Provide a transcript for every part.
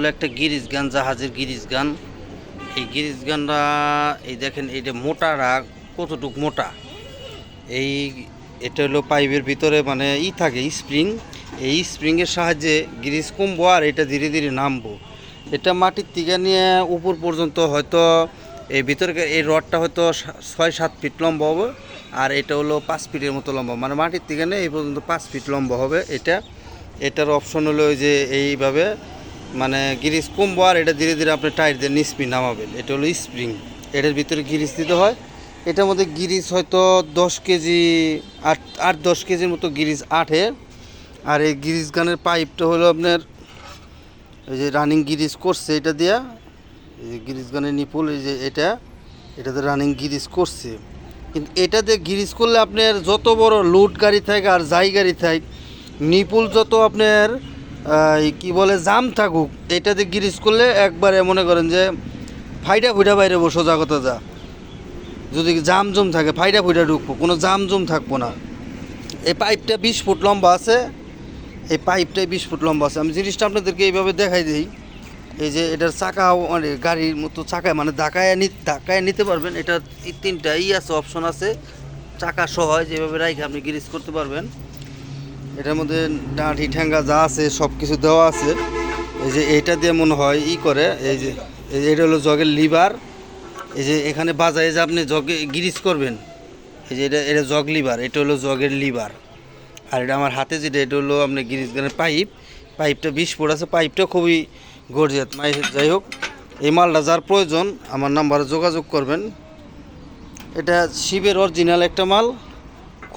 হলো একটা গিরিজ গান, জাহাজের গিরিজ গান। এই গিরিজ গানটা, এই দেখেন এইটা মোটারা কতটুক মোটা? এই, এটা হলো পাইপের ভিতরে মানে ই থাকে, স্প্রিং। এই স্প্রিংয়ের সাহায্যে গিরিজ কমবো আর এটা ধীরে ধীরে নামবো। এটা মাটির থেকে নিয়ে উপর পর্যন্ত হয়তো, এই ভিতরে এই রডটা হয়তো ছয়, সাত ফিট লম্বা হবে আর এটা হলো পাঁচ ফিটের মতো লম্বা। মানে মাটির থেকে নিয়ে এই পর্যন্ত পাঁচ ফিট লম্বা হবে এটা। এটার অপশন হলো যে এইভাবে মানে গিরিজ কমবো আর এটা ধীরে ধীরে আপনি টায়ার দিয়ে নিসপি নামাবেন। এটা হলো স্প্রিং। এটার ভিতরে গিরিজ দিতে হয়। এটার মধ্যে গিরিজ হয়তো দশ কেজি আট আট, দশ কেজির মতো গিরিজ আঠে আর এই গিরিজ গানের পাইপটা হলো আপনার এই যে রানিং গিরিজ করছে এটা দিয়া। এই যে গিরিজ গানের নিপুল, এই যে এটা এটাতে রানিং গিরিজ করছে। কিন্তু এটাতে গিরিজ করলে আপনার যত বড় লোড গাড়ি থাকে আর যাই গাড়ি থাকে, নিপুল যত আপনার কি বলে, জাম থাকুক এটাতে গিরিজ করলে একবারে মনে করেন যে ফাইটা ফুইটা বাইরে বসো জাগতে যা। যদি জাম জম থাকে, ফাইটা ফুইটা ঢুকবো, কোনো জাম জম থাকব না। এই পাইপটা বিশ ফুট লম্বা আছে, এই পাইপটাই বিশ ফুট লম্বা আছে। আমি জিনিসটা আপনাদেরকে এইভাবে দেখাই দিই। এই যে এটার চাকা মানে গাড়ির মতো চাকায় মানে ধাকায় নি ধাকায় নিতে পারবেন। এটা তিনটা ই আছে, অপশন আছে। চাকা সহ, যেভাবে রাইখে আপনি গ্রিজ করতে পারবেন। এটার মধ্যে ডাঁটি ঠ্যাঙ্গা যা আছে সব কিছু দেওয়া আছে। এই যে এইটা দিয়ে মনে হয় ই করে, এই যে এটা হলো জগের লিভার। এই যে এখানে বাজারে যে আপনি জগে গ্রিজ করবেন, এই যে এটা এটা জগ লিভার, এটা হলো জগের লিভার। আর এটা আমার হাতে যেটা, এটা হলো আপনি গিরিজ গানের পাইপ। পাইপটা বিশ ফুট আছে, পাইপটা খুবই গর্জিয়াত। মাই যাই হোক, এই মালটা যার প্রয়োজন, আমার নাম্বারে যোগাযোগ করবেন। এটা শিবের অরিজিনাল একটা মাল।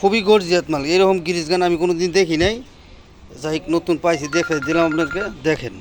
খুবই গর্জিয়াত মাল। এরকম গিরিশ গান আমি কোনো দিন দেখি নাই। যাই নতুন পাইছি, দেখে দিলাম আপনাকে, দেখেন।